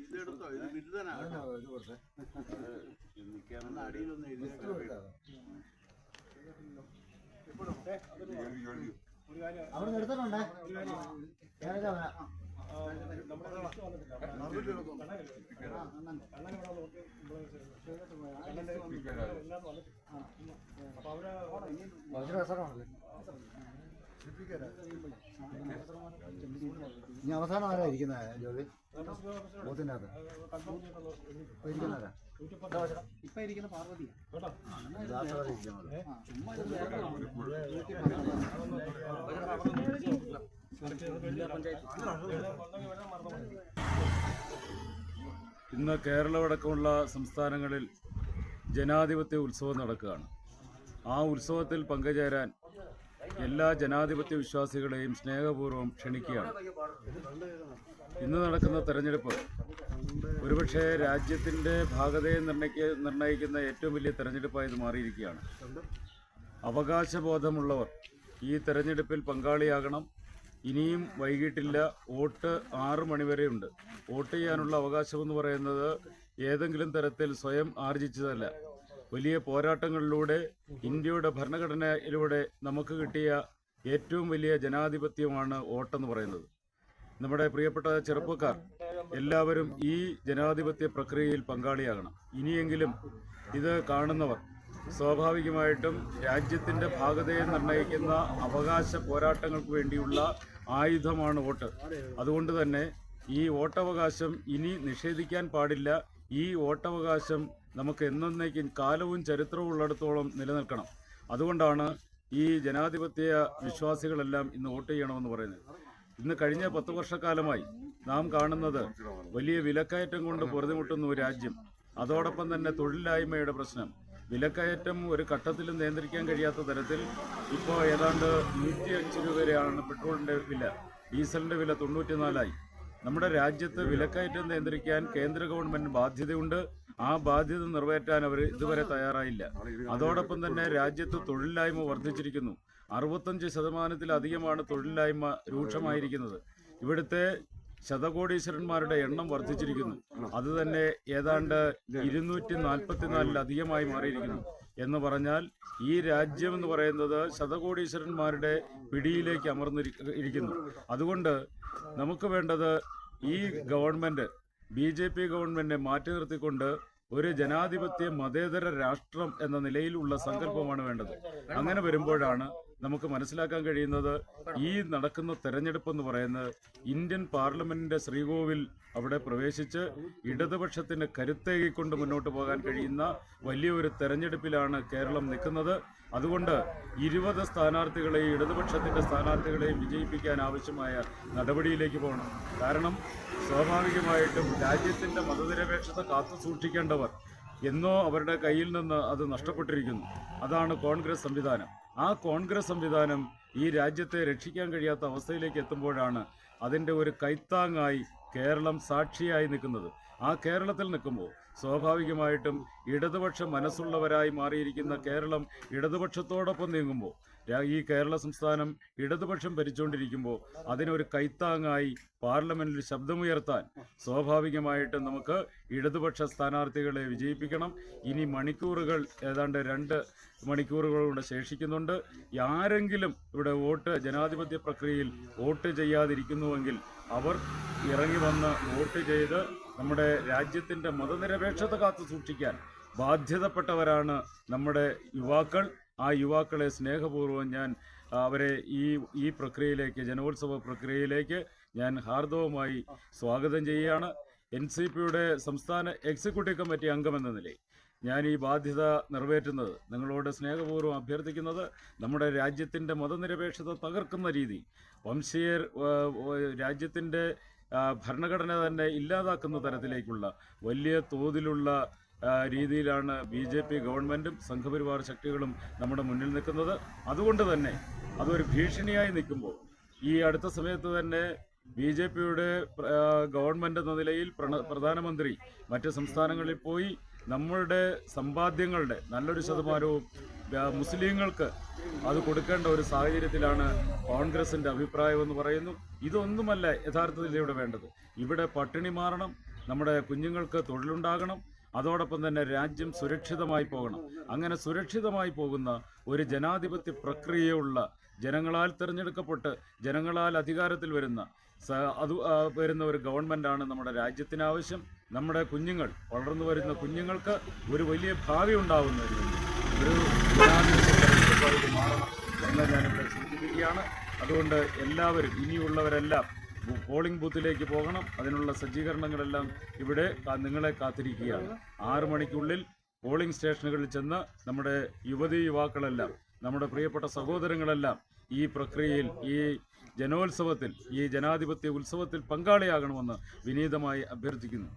ഇതെടുത്തോ ഇത് ബിരുദനാണ് ഇത് കൊടുത്തേ. നിൽക്കാമെന്ന് അടിയിലൊന്ന് എഴുതിയേക്കാം അവിടെ എടുത്തിട്ടുണ്ടേ ഇനി അവസാനം ആരാ ഇരിക്കുന്നത് ജോലി? ഇന്ന് കേരളമടക്കമുള്ള സംസ്ഥാനങ്ങളിൽ ജനാധിപത്യ ഉത്സവം നടക്കുകയാണ്. ആ ഉത്സവത്തിൽ പങ്കുചേരാൻ എല്ലാ ജനാധിപത്യ വിശ്വാസികളെയും സ്നേഹപൂർവം ക്ഷണിക്കുകയാണ്. ഇന്ന് നടക്കുന്ന തെരഞ്ഞെടുപ്പ് ഒരുപക്ഷെ രാജ്യത്തിന്റെ ഭാഗതയെ നിർണയിക്ക നിർണയിക്കുന്ന ഏറ്റവും വലിയ തെരഞ്ഞെടുപ്പായി ഇത് മാറിയിരിക്കുകയാണ്. അവകാശബോധമുള്ളവർ ഈ തെരഞ്ഞെടുപ്പിൽ പങ്കാളിയാകണം. ഇനിയും വൈകിട്ടില്ല വോട്ട് ആറ് മണിവരെയുണ്ട് വോട്ട് ചെയ്യാനുള്ള അവകാശമെന്ന് പറയുന്നത് ഏതെങ്കിലും തരത്തിൽ സ്വയം ആർജിച്ചതല്ല. വലിയ പോരാട്ടങ്ങളിലൂടെ ഇന്ത്യയുടെ ഭരണഘടനയിലൂടെ നമുക്ക് കിട്ടിയ ഏറ്റവും വലിയ ജനാധിപത്യമാണ് വോട്ടെന്ന് പറയുന്നത്. നമ്മുടെ പ്രിയപ്പെട്ട ചെറുപ്പക്കാർ എല്ലാവരും ഈ ജനാധിപത്യ പ്രക്രിയയിൽ പങ്കാളിയാകണം. ഇനിയെങ്കിലും ഇത് കാണുന്നവർ സ്വാഭാവികമായിട്ടും രാജ്യത്തിന്റെ ഭാഗതയെ നിർണയിക്കുന്ന അവകാശ പോരാട്ടങ്ങൾക്ക് വേണ്ടിയുള്ള ആയുധമാണ് വോട്ട്. അതുകൊണ്ട് തന്നെ ഈ വോട്ടവകാശം ഇനി നിഷേധിക്കാൻ പാടില്ല. ഈ വോട്ടവകാശം നമുക്ക് എന്നേക്കും കാലവും ചരിത്രവും ഉള്ളിടത്തോളം നിലനിൽക്കണം. അതുകൊണ്ടാണ് ഈ ജനാധിപത്യ വിശ്വാസികളെല്ലാം ഇന്ന് വോട്ട് ചെയ്യണമെന്ന് പറയുന്നത്. ഇന്ന് കഴിഞ്ഞ പത്ത് വർഷക്കാലമായി നാം കാണുന്നത് വലിയ വിലക്കയറ്റം കൊണ്ട് പൊറുതിമുട്ടുന്ന ഒരു രാജ്യം. അതോടൊപ്പം തന്നെ തൊഴിലില്ലായ്മയുടെ പ്രശ്നം. വിലക്കയറ്റം ഒരു ഘട്ടത്തിലും നിയന്ത്രിക്കാൻ കഴിയാത്ത തരത്തിൽ ഇപ്പോൾ ഏതാണ്ട് നൂറ്റി അഞ്ച് രൂപ വരെയാണ് പെട്രോളിന്റെ വില. ഡീസലിന്റെ വില തൊണ്ണൂറ്റിനാലായി. നമ്മുടെ രാജ്യത്ത് വിലക്കയറ്റം നിയന്ത്രിക്കാൻ കേന്ദ്ര ഗവൺമെന്റ് ബാധ്യതയുണ്ട്. ആ ബാധ്യത നിറവേറ്റാൻ അവർ ഇതുവരെ തയ്യാറായില്ല. അതോടൊപ്പം തന്നെ രാജ്യത്ത് തൊഴിലില്ലായ്മ വർദ്ധിച്ചിരിക്കുന്നു. അറുപത്തഞ്ച് ശതമാനത്തിലധികമാണ് തൊഴിലില്ലായ്മ രൂക്ഷമായിരിക്കുന്നത്. ഇവിടുത്തെ ശതകോടീശ്വരന്മാരുടെ എണ്ണം വർദ്ധിച്ചിരിക്കുന്നു. അത് തന്നെ ഏതാണ്ട് ഇരുന്നൂറ്റി നാൽപ്പത്തിനാലിലധികമായി മാറിയിരിക്കുന്നു. എന്ന് പറഞ്ഞാൽ ഈ രാജ്യം എന്ന് പറയുന്നത് ശതകോടീശ്വരന്മാരുടെ പിടിയിലേക്ക് അമർന്നിരിക്കുന്നു അതുകൊണ്ട് നമുക്ക് വേണ്ടത് ഈ ഗവൺമെന്റ് ബി ജെ പി ഗവൺമെന്റിനെ മാറ്റി നിർത്തിക്കൊണ്ട് ഒരു ജനാധിപത്യ മതേതര രാഷ്ട്രം എന്ന നിലയിലുള്ള സങ്കല്പമാണ് വേണ്ടത്. അങ്ങനെ വരുമ്പോഴാണ് നമുക്ക് മനസ്സിലാക്കാൻ കഴിയുന്നത് ഈ നടക്കുന്ന തെരഞ്ഞെടുപ്പ് എന്ന് പറയുന്നത് ഇന്ത്യൻ പാർലമെന്റിന്റെ ശ്രീകോവിൽ അവിടെ പ്രവേശിച്ച് ഇടതുപക്ഷത്തിന് കരുത്തേകിക്കൊണ്ട് മുന്നോട്ട് പോകാൻ കഴിയുന്ന വലിയൊരു തെരഞ്ഞെടുപ്പിലാണ് കേരളം നിൽക്കുന്നത്. അതുകൊണ്ട് ഇരുപത് സ്ഥാനാർത്ഥികളെയും ഇടതുപക്ഷത്തിന്റെ സ്ഥാനാർത്ഥികളെയും വിജയിപ്പിക്കാൻ ആവശ്യമായ നടപടിയിലേക്ക് പോകണം. കാരണം സ്വാഭാവികമായിട്ടും രാജ്യത്തിന്റെ മതനിരപേക്ഷത കാത്തു സൂക്ഷിക്കേണ്ടവർ എന്നോ അവരുടെ കയ്യിൽ നിന്ന് അത് നഷ്ടപ്പെട്ടിരിക്കുന്നു. അതാണ് കോൺഗ്രസ് സംവിധാനം. ആ കോൺഗ്രസ് സംവിധാനം ഈ രാജ്യത്തെ രക്ഷിക്കാൻ കഴിയാത്ത അവസ്ഥയിലേക്ക് എത്തുമ്പോഴാണ് അതിന്റെ ഒരു കൈത്താങ്ങായി കേരളം സാക്ഷിയായി നിൽക്കുന്നത്. ആ കേരളത്തിൽ നിൽക്കുമ്പോൾ സ്വാഭാവികമായിട്ടും ഇടതുപക്ഷ മനസ്സുള്ളവരായി മാറിയിരിക്കുന്ന കേരളം ഇടതുപക്ഷത്തോടൊപ്പം നീങ്ങുമ്പോൾ ഈ കേരള സംസ്ഥാനം ഇടതുപക്ഷം ഭരിച്ചുകൊണ്ടിരിക്കുമ്പോൾ അതിനൊരു കൈത്താങ്ങായി പാർലമെന്റിൽ ശബ്ദമുയർത്താൻ സ്വാഭാവികമായിട്ടും നമുക്ക് ഇടതുപക്ഷ സ്ഥാനാർത്ഥികളെ വിജയിപ്പിക്കണം. ഇനി മണിക്കൂറുകൾ ഏതാണ്ട് രണ്ട് മണിക്കൂറുകൾ കൂടെ ശേഷിക്കുന്നുണ്ട്. ആരെങ്കിലും ഇവിടെ വോട്ട് ജനാധിപത്യ പ്രക്രിയയിൽ വോട്ട് ചെയ്യാതിരിക്കുന്നുവെങ്കിൽ അവർ ഇറങ്ങി വന്ന് വോട്ട് ചെയ്ത് നമ്മുടെ രാജ്യത്തിന്റെ മതനിരപേക്ഷത കാത്തു സൂക്ഷിക്കാൻ ബാധ്യതപ്പെട്ടവരാണ് നമ്മുടെ യുവാക്കൾ. ആ യുവാക്കളെ സ്നേഹപൂർവം ഞാൻ അവരെ ഈ ഈ പ്രക്രിയയിലേക്ക് ജനോത്സവ പ്രക്രിയയിലേക്ക് ഞാൻ ഹാർദവമായി സ്വാഗതം ചെയ്യുകയാണ്. എൻ സി പിയുടെ സംസ്ഥാന എക്സിക്യൂട്ടീവ് കമ്മിറ്റി അംഗമെന്ന നിലയിൽ ഞാൻ ഈ ബാധ്യത നിറവേറ്റുന്നത് നിങ്ങളോട് സ്നേഹപൂർവം അഭ്യർത്ഥിക്കുന്നത് നമ്മുടെ രാജ്യത്തിന്റെ മതനിരപേക്ഷത തകർക്കുന്ന രീതി വംശീയ രാജ്യത്തിന്റെ ഭരണഘടന തന്നെ ഇല്ലാതാക്കുന്ന തരത്തിലേക്കുള്ള വലിയ തോതിലുള്ള രീതിയിലാണ് ബി ജെ പി ഗവൺമെന്റും സംഘപരിവാർ ശക്തികളും നമ്മുടെ മുന്നിൽ നിൽക്കുന്നത്. അതുകൊണ്ട് തന്നെ അതൊരു ഭീഷണിയായി നിൽക്കുമ്പോൾ ഈ അടുത്ത സമയത്ത് തന്നെ ബി ജെ പിയുടെ ഗവൺമെന്റ് എന്ന നിലയിൽ പ്രധാനമന്ത്രി മറ്റ് സംസ്ഥാനങ്ങളിൽ പോയി നമ്മളുടെ സമ്പാദ്യങ്ങളുടെ നല്ലൊരു ശതമാനവും മുസ്ലിങ്ങൾക്ക് അത് കൊടുക്കേണ്ട ഒരു സാഹചര്യത്തിലാണ് കോൺഗ്രസിന്റെ അഭിപ്രായമെന്ന് പറയുന്നു. ഇതൊന്നുമല്ല യഥാർത്ഥത്തിൽ ഇവിടെ വേണ്ടത്. ഇവിടെ പട്ടിണി മാറണം നമ്മുടെ കുഞ്ഞുങ്ങൾക്ക് തൊഴിലുണ്ടാകണം അതോടൊപ്പം തന്നെ രാജ്യം സുരക്ഷിതമായി പോകണം. അങ്ങനെ സുരക്ഷിതമായി പോകുന്ന ഒരു ജനാധിപത്യ പ്രക്രിയയുള്ള ജനങ്ങളാൽ തിരഞ്ഞെടുക്കപ്പെട്ട് ജനങ്ങളാൽ അധികാരത്തിൽ വരുന്ന അത് വരുന്ന ഒരു ഗവൺമെന്റാണ് നമ്മുടെ രാജ്യത്തിനാവശ്യം. നമ്മുടെ കുഞ്ഞുങ്ങൾ വളർന്നു വരുന്ന കുഞ്ഞുങ്ങൾക്ക് ഒരു വലിയ ഭാവി ഉണ്ടാകുന്ന ഒരു തെരഞ്ഞെടുപ്പായിട്ട് മാറണം എന്ന് ഞാനിവിടെ സൂചിപ്പിക്കുകയാണ്. അതുകൊണ്ട് എല്ലാവരും ഇനിയുള്ളവരെല്ലാം പോളിംഗ് ബൂത്തിലേക്ക് പോകണം. അതിനുള്ള സജ്ജീകരണങ്ങളെല്ലാം ഇവിടെ നിങ്ങളെ കാത്തിരിക്കുകയാണ്. ആറു മണിക്കുള്ളിൽ പോളിംഗ് സ്റ്റേഷനുകളിൽ ചെന്ന് നമ്മുടെ യുവതി യുവാക്കളെല്ലാം നമ്മുടെ പ്രിയപ്പെട്ട സഹോദരങ്ങളെല്ലാം ഈ പ്രക്രിയയിൽ ഈ ജനോത്സവത്തിൽ ഈ ജനാധിപത്യ ഉത്സവത്തിൽ പങ്കാളിയാകണമെന്ന് വിനീതമായി അഭ്യർത്ഥിക്കുന്നു.